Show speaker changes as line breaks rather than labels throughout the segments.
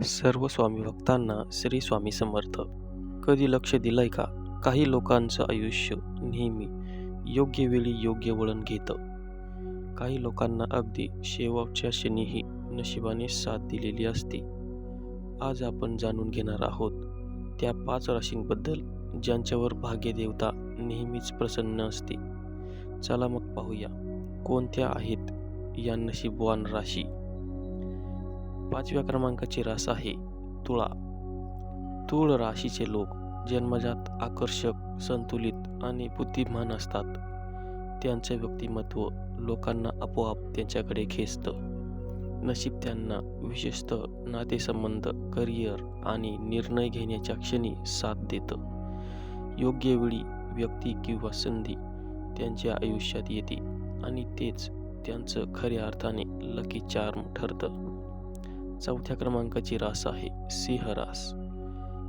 सर्व स्वामी भक्तांना श्री स्वामी समर्थ. कधी लक्ष दिलंय का? काही लोकांचं आयुष्य नेहमी योग्य वेळी योग्य वळण घेतं. काही लोकांना अगदी शेवटच्या क्षणीही नशिबाने साथ दिलेली असते. आज आपण जाणून घेणार आहोत त्या पाच राशींबद्दल ज्यांच्यावर भाग्यदेवता नेहमीच प्रसन्न असते. चला मग पाहूया कोणत्या आहेत या नशीबवान राशी? पाचव्या क्रमांकाची रास आहे तुळा. तुळ राशीचे लोक जन्मजात आकर्षक संतुलित आणि बुद्धिमान असतात. त्यांचं व्यक्तिमत्व लोकांना आपोआप त्यांच्याकडे खेचतं. नशीब त्यांना विशेषतः नातेसंबंध करिअर आणि निर्णय घेण्याच्या क्षणी साथ देतं. योग्य वेळी व्यक्ती किंवा संधी त्यांच्या आयुष्यात येते आणि तेच त्यांचं खऱ्या अर्थाने लकी चार्म ठरतं. चौथ्या क्रमांकाची रास आहे सिंहरास.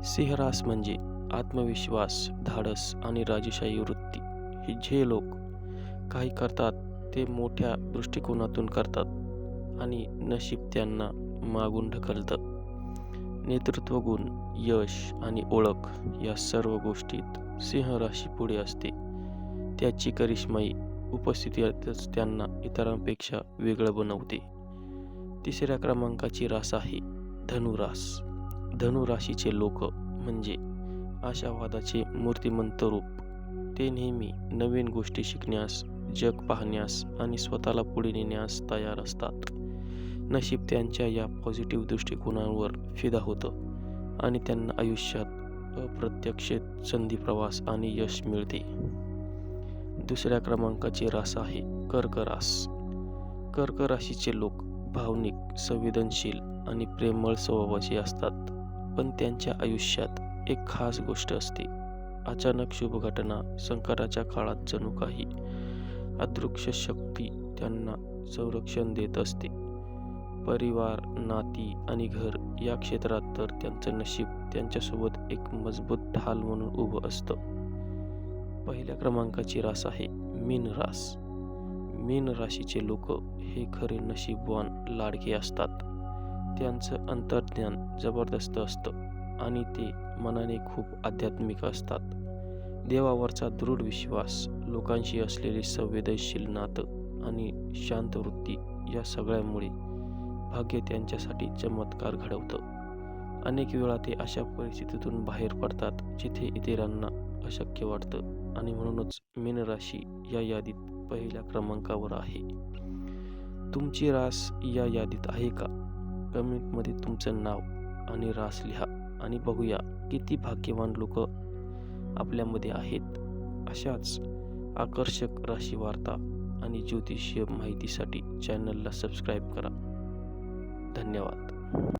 सिंहरास म्हणजे आत्मविश्वास धाडस आणि राजशाही वृत्ती. हे जे लोक काही करतात ते मोठ्या दृष्टिकोनातून करतात आणि नशीब त्यांना मागून ढकलतं. नेतृत्व गुण यश आणि ओळख या सर्व गोष्टीत सिंहराशी पुढे असते. त्याची करिश्माई उपस्थितीतच त्यांना इतरांपेक्षा वेगळं बनवते. तिसऱ्या क्रमांकाची रास आहे धनुरास. धनुराशीचे लोक म्हणजे आशावादाचे मूर्तिमंत रूप. ते नेहमी नवीन गोष्टी शिकण्यास जग पाहण्यास आणि स्वतःला पुढे नेण्यास तयार असतात. नशीब त्यांच्या या पॉझिटिव्ह दृष्टिकोनावर फिदा होतं आणि त्यांना आयुष्यात अप्रत्यक्षित संधी प्रवास आणि यश मिळते. दुसऱ्या क्रमांकाची रास आहे कर्क रास कर्क राशीचे लोक भावनिक संवेदनशील आणि प्रेमळ स्वभावाचे असतात. पण त्यांच्या आयुष्यात एक खास गोष्ट असते. अचानक शुभ घटना संकटाच्या काळात जणू काही अदृश्य शक्ती त्यांना संरक्षण देत असते. परिवार नाती आणि घर या क्षेत्रात तर त्यांचं नशीब त्यांच्यासोबत एक मजबूत ढाल म्हणून उभं असतं. पहिल्या क्रमांकाची रास आहे मीन रास. मीन राशीचे लोक हे खरे नशीबवान लाडके असतात. त्यांचं अंतर्ज्ञान जबरदस्त असतं आणि ते मनाने खूप आध्यात्मिक असतात. देवावरचा दृढ विश्वास लोकांशी असलेले संवेदनशील नातं आणि शांत वृत्ती या सगळ्यामुळे भाग्य त्यांच्यासाठी चमत्कार घडवतं. अनेक वेळा ते अशा परिस्थितीतून बाहेर पडतात जिथे इतरांना अशक्य वाटतं आणि म्हणूनच मीन राशी या यादीत पहिल्या क्रमांकावर आहे. तुमची रास या यादीत आहे का? कमेंटमध्ये तुमचं नाव आणि रास लिहा आणि बघूया किती भाग्यवान लोक आपल्यामध्ये आहेत. अशाच आकर्षक राशी वार्ता आणि ज्योतिषीय माहितीसाठी चॅनलला सबस्क्राईब करा. धन्यवाद.